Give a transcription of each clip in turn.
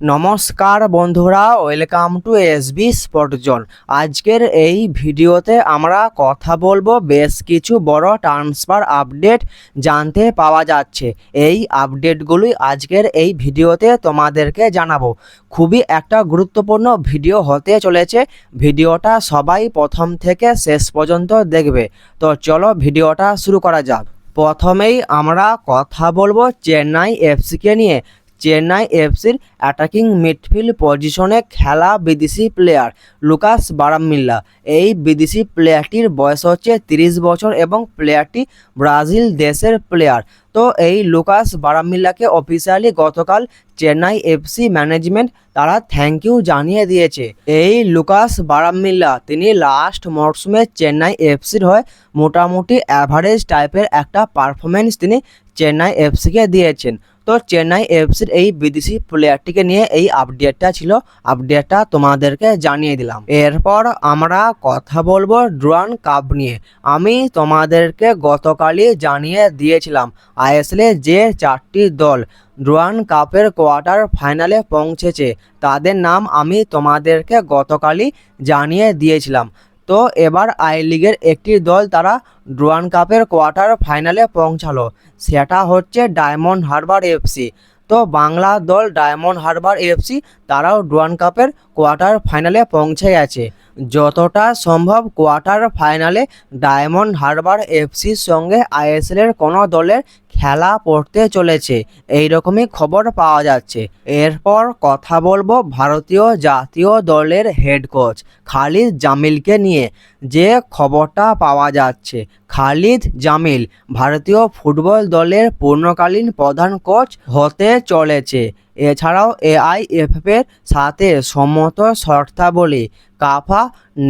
নমস্কার বন্ধুরা welcome to SB spot zone আজকের এই ভিডিওতে আমরা কথা বলব বেশ কিছু বড় ট্রান্সফার আপডেট জানতে পাওয়া যাচ্ছে। এই আপডেটগুলি আজকের এই ভিডিওতে তোমাদেরকে জানাব। খুবই একটা গুরুত্বপূর্ণ ভিডিও হতে চলেছে। ভিডিওটা সবাই প্রথম থেকে শেষ পর্যন্ত দেখবে। তো চলো ভিডিওটা শুরু করা যাক। প্রথমেই আমরা কথা বলব চেন্নাই এফসিকে নিয়ে। চেন্নাই এফসির অ্যাটাকিং মিডফিল্ড পজিশনে খেলা বিদেশি প্লেয়ার লুকাস বারামিল্লা। এই বিদেশি প্লেয়ারটির বয়স হচ্ছে তিরিশ বছর এবং প্লেয়ারটি ব্রাজিল দেশের প্লেয়ার তো এই লুকাস বারামিল্লাকে অফিসিয়ালি গতকাল চেন্নাই এফসি ম্যানেজমেন্ট তারা থ্যাংক ইউ জানিয়ে দিয়েছে। এই লুকাস বারামিল্লা, তিনি লাস্ট মরশুমে চেন্নাই এফসির হয়ে মোটামুটি অ্যাভারেজ টাইপের একটা পারফরমেন্স তিনি চেন্নাই এফসিকে দিয়েছেন। তো চেন্নাই এফসির এই বিদেশি প্লেয়ারটিকে নিয়ে এই আপডেটটা ছিল আপডেটটা তোমাদেরকে জানিয়ে দিলাম। এরপর আমরা কথা বলব ড্রোয়ান কাপ নিয়ে। আমি তোমাদেরকে গতকালই জানিয়ে দিয়েছিলাম। আইএসএলে যে চারটি দল ড্রোয়ান কাপের কোয়ার্টার ফাইনালে পৌঁছেছে, তাদের নাম আমি তোমাদেরকে গতকালই জানিয়ে দিয়েছিলাম। তো এবার আই লিগের একটি দল তারা ড্রোয়ান কাপের কোয়ার্টার ফাইনালে পৌঁছালো, সেটা হচ্ছে ডায়মন্ড হারবার এফসি তো বাংলা দল ডায়মন্ড হারবার এফসি তারাও ড্রোয়ান কাপের কোয়ার্টার ফাইনালে পৌঁছে গেছে। যতটা সম্ভব কোয়ার্টার ফাইনালে ডায়মন্ড হারবার এফসির সঙ্গে আইএসএলের কোনো দলের খেলা পড়তে চলেছে। এই রকমই খবর পাওয়া যাচ্ছে। এরপর কথা বলব ভারতীয় জাতীয় দলের হেড কোচ খালিদ জামিলকে নিয়ে। যে খবরটা পাওয়া যাচ্ছে, খালিদ জামিল ভারতীয় ফুটবল দলের পূর্ণকালীন প্রধান কোচ হতে চলেছে। এছাড়াও এআইএফএফ এর সাথে সম্মত শর্তাবলী কাফা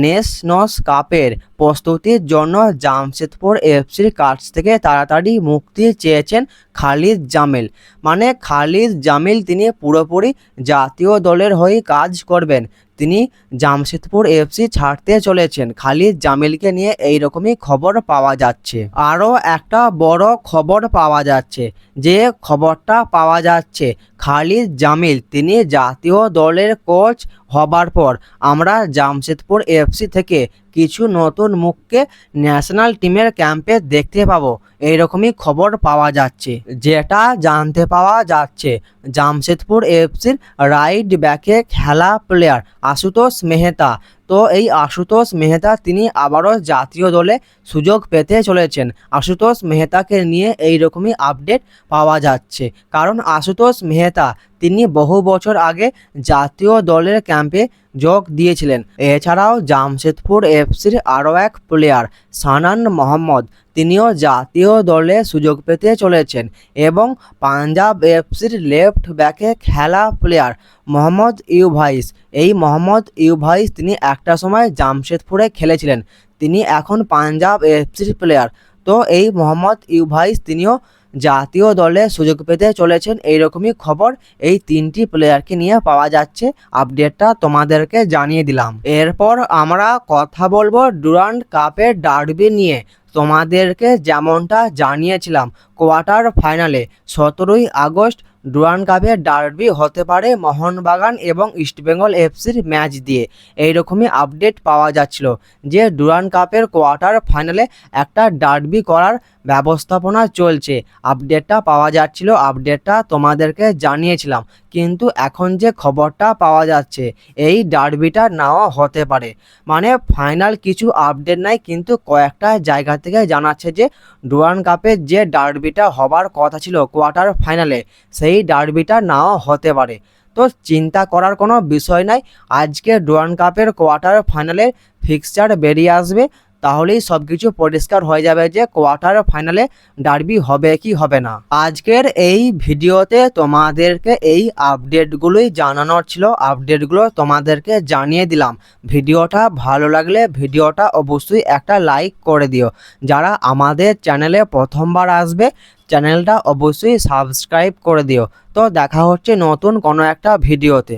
নেশনস কাপের প্রস্তুতির জন্য জামশেদপুর এফসির কাছ থেকে তাড়াতাড়ি মুক্তি চেয়েছেন খালিদ জামিল। মানে খালিদ জামিল তিনি পুরোপুরি জাতীয় দলের হয়ে কাজ করবেন। তিনি জামশেদপুর এফসি ছাড়তে চলেছেন। খালিদ জামিলকে নিয়ে এই রকমই খবর পাওয়া যাচ্ছে। আরও একটা বড় খবর পাওয়া যাচ্ছে। যে খবরটা পাওয়া যাচ্ছে খালিদ জামিল, তিনি জাতীয় দলের কোচ হবার পর আমরা জামশেদপুর এফসি থেকে কিছু নতুন মুখকে ন্যাশনাল টিমের ক্যাম্পে দেখতে পাবো। এইরকমই খবর পাওয়া যাচ্ছে। যেটা জানতে পাওয়া যাচ্ছে, জামশেদপুর এফসির রাইট ব্যাকে খেলা প্লেয়ার আশুতোষ মেহতা। তো এই আশুতোষ মেহতা তিনি আবারও জাতীয় দলে সুযোগ পেতে চলেছেন। আশুতোষ মেহতাকে নিয়ে এই রকমই আপডেট পাওয়া যাচ্ছে। কারণ আশুতোষ মেহতা তিনি বহু বছর আগে জাতীয় দলের ক্যাম্পে যোগ দিয়েছিলেন। এছাড়াও জামশেদপুর এফসির আরও এক প্লেয়ার সানান মোহাম্মদ। তিনিও জাতীয় দলে সুযোগ পেতে চলেছেন এবং পাঞ্জাব এফসির লেফট ব্যাকে খেলা প্লেয়ার মোহাম্মদ ইউভাইস। এই মোহাম্মদ ইউভাইস তিনি একটা সময় জামশেদপুরে খেলেছিলেন। তিনি এখন পাঞ্জাব এফসির প্লেয়ার তো এই মোহাম্মদ ইউভাইস তিনিও জাতীয় দলে সুযোগ পেতে চলেছেন এইরকমই খবর এই তিনটি প্লেয়ারকে নিয়ে পাওয়া যাচ্ছে। আপডেটটা তোমাদেরকে জানিয়ে দিলাম। এরপর আমরা কথা বলব ডুরান্ড কাপের ডার্বি নিয়ে। তোমাদেরকে যেমনটা জানিয়েছিলাম কোয়ার্টার ফাইনালে সতেরোই আগস্ট ডুরান কাপের ডার্বি হতে পারে মোহনবাগান এবং ইস্টবেঙ্গল এফসির ম্যাচ দিয়ে। এইরকমই আপডেট পাওয়া যাচ্ছিল যে ডুরান কাপের কোয়ার্টার ফাইনালে একটা ডার্বি করার ব্যবস্থাপনা চলছে। আপডেটটা পাওয়া যাচ্ছিল, আপডেটটা তোমাদেরকে জানিয়েছিলাম, কিন্তু এখন যে খবরটা পাওয়া যাচ্ছে, এই ডার্বিটা নাও হতে পারে। মানে ফাইনাল কিছু আপডেট নাই, কিন্তু কয়েকটা জায়গা থেকে জানাচ্ছে যে ডুরান কাপের যে ডার্বিটা হবার কথা ছিল কোয়ার্টার ফাইনালে, সেই ডার্বিটা নাও হতে পারে। তো চিন্তা করার কোনো বিষয় নাই। আজকে ডোয়ান কাপের কোয়ার্টার ফাইনালের ফিক্সচার বেরিয়ে আসবে। তাহলেই সব কিছু পরিষ্কার হয়ে যাবে যে কোয়ার্টার ফাইনালে ডার্বি হবে কি হবে না। আজকের এই ভিডিওতে তোমাদেরকে এই আপডেটগুলোই জানানোর ছিল। আপডেটগুলো তোমাদেরকে জানিয়ে দিলাম। ভিডিওটা ভালো লাগলে ভিডিওটা অবশ্যই একটা লাইক করে দিও। যারা আমাদের চ্যানেলে প্রথমবার আসবে চ্যানেলটা অবশ্যই সাবস্ক্রাইব করে দিও। তো দেখা হচ্ছে নতুন কোনো একটা ভিডিওতে।